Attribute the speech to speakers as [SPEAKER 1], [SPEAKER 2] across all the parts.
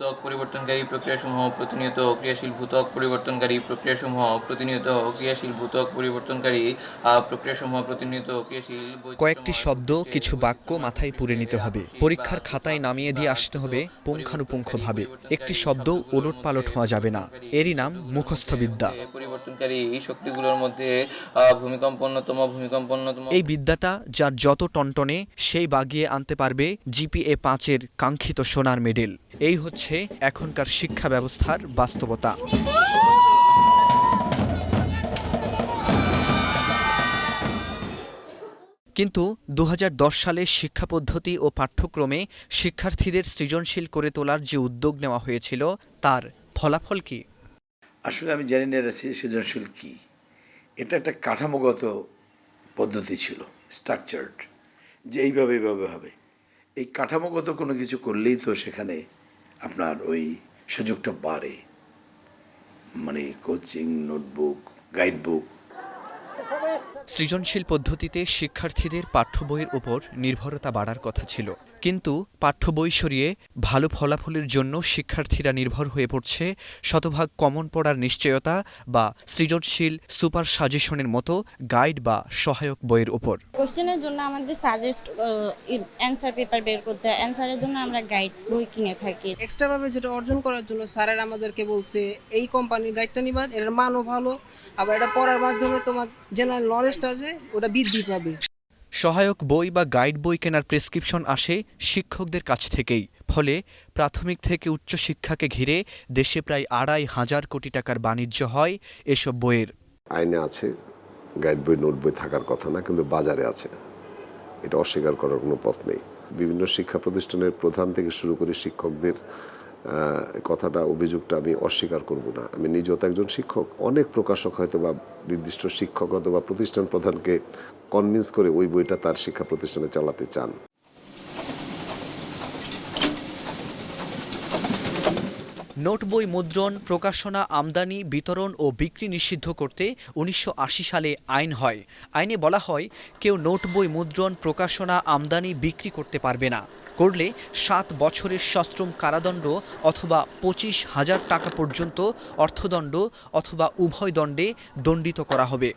[SPEAKER 1] ভূতক পরিবর্তনকারী প্রক্রিয়াসমূহ প্রতিনিয়ত ক্রিয়াশীল ভূত্বক পরিবর্তনকারী প্রক্রিয়াসমূহ প্রতিনিয়ত ক্রিয়াশীল ভূত্বক পরিবর্তনকারী প্রক্রিয়াসমূহ প্রতিনিয়ত ক্রিয়াশীল
[SPEAKER 2] কয়েকটি শব্দ কিছু বাক্য মাথায় পুরে নিতে হবে। পরীক্ষার খাতায় নামিয়ে দিয়ে আসতে হবে পুঙ্খানুপুঙ্খভাবে। একটি শব্দ ওলট পালট হওয়া যাবে না। এরই নাম মুখস্থবিদ্যা।
[SPEAKER 1] পরিবর্তনকারী এই শক্তিগুলোর মধ্যে আহ, ভূমিকম্প অন্যতম ভূমিকম্প অন্যতম।
[SPEAKER 2] এই বিদ্যাটা যার যত টনটনে সেই বাগিয়ে আনতে পারবে জিপিএ পাঁচের কাঙ্ক্ষিত সোনার মেডেল। এই হচ্ছে এখনকার শিক্ষা ব্যবস্থার বাস্তবতা। কিন্তু দু হাজার দশ সালে শিক্ষা পদ্ধতি ও পাঠ্যক্রমে শিক্ষার্থীদের সৃজনশীল করে তোলার যে উদ্যোগ নেওয়া হয়েছিল তার ফলাফল কি?
[SPEAKER 3] আসলে আমি জানি না এটা সৃজনশীল কী। এটা একটা কাঠামোগত পদ্ধতি ছিল স্ট্রাকচার্ড যে এইভাবে এইভাবে হবে। এই কাঠামোগত কোনো কিছু করলেই তো সেখানে আপনার ওই সুযোগটা বাড়ে। মানে কোচিং নোটবুক গাইডবুক
[SPEAKER 2] সৃজনশীল পদ্ধতিতে শিক্ষার্থীদের পাঠ্য বইয়ের উপর নির্ভরতা বাড়ার কথা ছিল। কিন্তু পাঠ্য বই সরিয়ে ভালো ফলাফলের জন্য শিক্ষার্থীরা নির্ভর হয়ে পড়ছে শতভাগ কমন পড়ার নিশ্চয়তা বা সৃজনশীল সুপার সাজেশনের মতো গাইড বা সহায়ক বইয়ের উপর।
[SPEAKER 4] কোশ্চেনের জন্য আমাদের সাজেস্ট অ্যান্সার পেপার বের করতে হয়। অ্যান্সারের জন্য আমরা গাইড বই কিনে থাকি।
[SPEAKER 5] এক্সট্রাভাবে যেটা অর্জন করার জন্য স্যারেরা আমাদেরকে বলছে এই কোম্পানির গাইডটা নিবা এর মানও ভালো আবার এটা পড়ার মাধ্যমে তোমার জেনারেল নলেজটা আছে ওটা বৃদ্ধি পাবে।
[SPEAKER 2] সহায়ক বই বা গাইড বই কেনার প্রেসক্রিপশন আসে শিক্ষকদের কাছ থেকেই। ফলে প্রাথমিক থেকে উচ্চশিক্ষাকে ঘিরে দেশে প্রায় আড়াই হাজার কোটি টাকার বাণিজ্য হয় এসব বইয়ের।
[SPEAKER 6] আইনে আছে, গাইড বই, নোট বই থাকার কথা না, কিন্তু বাজারে আছে। এটা অস্বীকার করার কোনো পথ নেই। বিভিন্ন শিক্ষা প্রতিষ্ঠানের প্রধান থেকে শুরু করে শিক্ষকদের কথাটা, অভিযোগটা আমি অস্বীকার করব না। আমি নিজেও তো একজন শিক্ষক। অনেক প্রকাশক হয়তো বা নির্দিষ্ট শিক্ষক অথবা প্রতিষ্ঠান প্রধানকে কনভিন্স করে ওই বইটা তার শিক্ষা প্রতিষ্ঠানে চালাতে চান।
[SPEAKER 2] নোট বই মুদ্রণ, প্রকাশনা, আমদানি, বিতরণ ও বিক্রি নিষিদ্ধ করতে উনিশশো আশি সালে আইন হয়। আইনে বলা হয়, কেউ নোট বই মুদ্রণ, প্রকাশনা, আমদানি, বিক্রি করতে পারবে না। করলে সাত বছরের সশ্রম কারাদণ্ড অথবা পঁচিশ হাজার টাকা পর্যন্ত অর্থদণ্ড অথবা উভয় দণ্ডে দণ্ডিত করা হবে।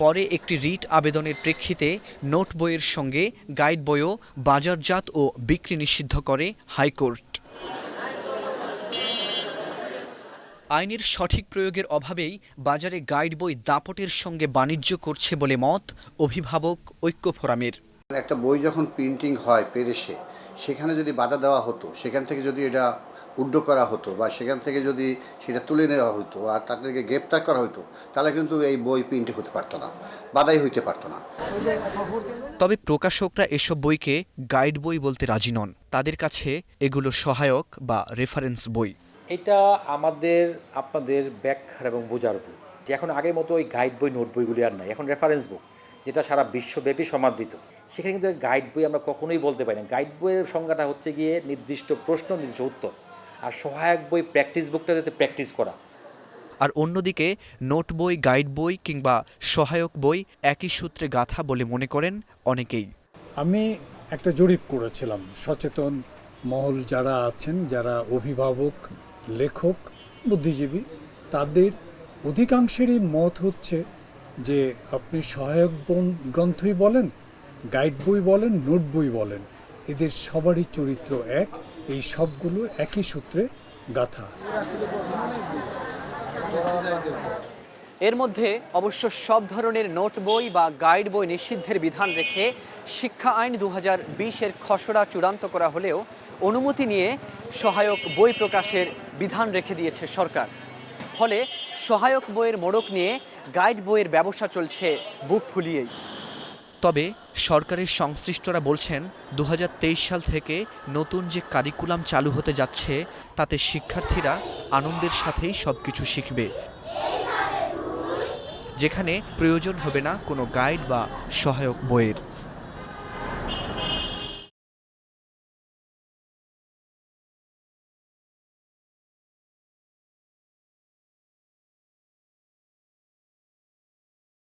[SPEAKER 2] পরে একটি রিট আবেদনের প্রেক্ষিতে নোট বইয়ের সঙ্গে গাইড বইও বাজারজাত ও বিক্রি নিষিদ্ধ করে হাইকোর্ট। আইনের সঠিক প্রয়োগের অভাবেই বাজারে গাইড বই দাপটের সঙ্গে বাণিজ্য করছে বলে মত অভিভাবক ঐক্য ফোরামের
[SPEAKER 7] একটা বই যখন প্রিন্টিং হয় পেরেসে সেখানে যদি বাধা দেওয়া হতো সেখান থেকে যদি এটা উড্ড করা হতো বা সেখান থেকে যদি সেটা তুলে নেওয়া হতো আর তাদেরকে গ্রেপ্তার করা হতো তাহলে কিন্তু এই বই প্রিন্ট হতে পারতো না বাধাই হইতে পারতো না।
[SPEAKER 2] তবে প্রকাশকরা এসব বইকে গাইড বই বলতে রাজি নন। তাদের কাছে এগুলো সহায়ক বা রেফারেন্স বই।
[SPEAKER 8] এটা আমাদের আপনাদের ব্যাখ্যার এবং বোঝার বই। যে এখন আগের মতো ওই গাইড বই নোট বইগুলি আর নাই। এখন রেফারেন্স বুক যেটা সারা বিশ্বব্যাপী সমাদৃত। সেখানে কিন্তু গাইড বই আমরা কখনোই বলতে পারি না। গাইড বইয়ের সংজ্ঞাটা হচ্ছে গিয়ে নির্দিষ্ট প্রশ্ন নির্দিষ্ট উত্তর। আর সহায়ক বই প্র্যাকটিস বুকটা যাতে প্র্যাকটিস করা।
[SPEAKER 2] আর অন্যদিকে নোট বই গাইড বই কিংবা সহায়ক বই একই সূত্রে গাথা বলে মনে করেন অনেকেই।
[SPEAKER 9] আমি একটা জরিপ করেছিলাম। সচেতন মহল যারা আছেন যারা অভিভাবক লেখক বুদ্ধিজীবী তাদের অধিকাংশেরই মত হচ্ছে যে আপনি সহায়ক গ্রন্থই বলেন, গাইড বই বলেন, নোট বই বলেন, এদের সবারই চরিত্র এক, এই সবগুলো একই সূত্রে গাথা।
[SPEAKER 2] এর মধ্যে অবশ্য সব ধরনের নোট বই বা গাইড বই নিষিদ্ধের বিধান রেখে শিক্ষা আইন দু হাজার বিশের খসড়া চূড়ান্ত করা হলেও অনুমতি নিয়ে সহায়ক বই প্রকাশের বিধান রেখে দিয়েছে সরকার। ফলে সহায়ক বইয়ের মোড়ক নিয়ে গাইড বইয়ের ব্যবসা চলছে, বুক ফুলিয়েই। তবে সরকারের সংশ্লিষ্টরা বলছেন দু হাজার তেইশ সাল থেকে নতুন যে কারিকুলাম চালু হতে যাচ্ছে, তাতে শিক্ষার্থীরা আনন্দের সাথেই সব কিছু শিখবে। যেখানে প্রয়োজন হবে না কোনো গাইড বা সহায়ক বইয়ের।